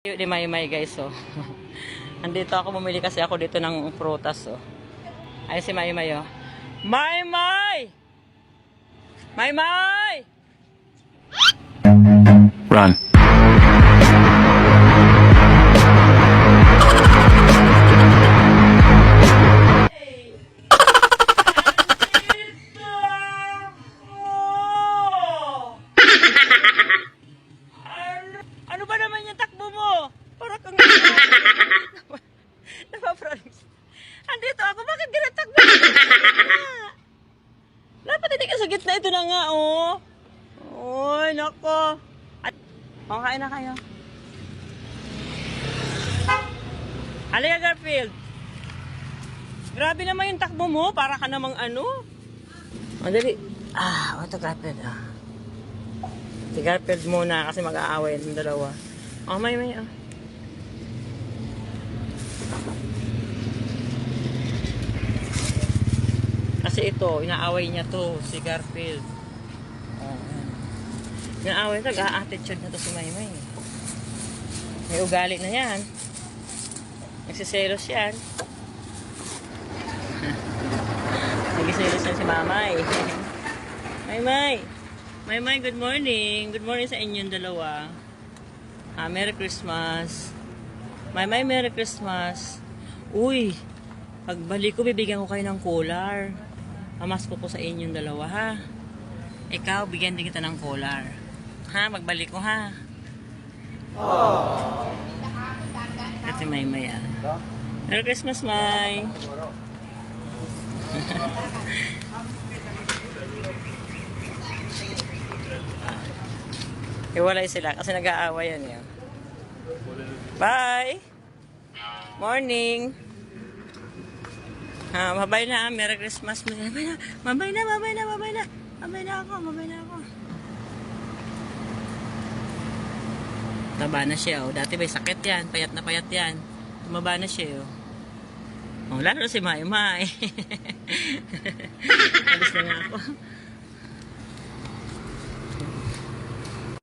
Di may may guys oh. Andito ako bumili kasi ako dito ng prutas oh. Ay si May May oh. May May! May May! Run. Sa gitna. Ito na nga, oh. Oy, nako. At, oh, kain na kayo. Halika, Garfield. Grabe naman yung takbo mo. Para ka namang ano. Madali. Ah, ito Garfield, ah. Si Garfield muna kasi mag-aaway yung dalawa. Oh, may may. Oh. Kasi ito, inaaway niya to, si Garfield. Yan. Inaaway ito, attitude na to si Maymay. May ugali na yan. Nagsiselos yan. Nagsiselos yan si Mamay. Maymay! Maymay, good morning. Good morning sa inyong dalawa. Ah, Merry Christmas. Maymay, Merry Christmas. Uy, pagbalik ko, bibigyan ko kayo ng collar. Mamas ko sa inyong dalawa, ha? Ikaw, bigyan din kita ng collar. Ha? Magbalik ko, ha? Oh. Ate Maymay, ah. Merry Christmas, May. Iwalay sila kasi nag-aaway yan yun. Bye! Morning! Ha, mabay na. Merry Christmas. Mabay na. Mabay na, mabay na, mabay na. Mabay na ako, mabay na ako. Taba na siya, oh. Dati may sakit yan. Payat na payat yan. Tumaba na siya, oh. Oh, lalo si May May. Alis na nga ako.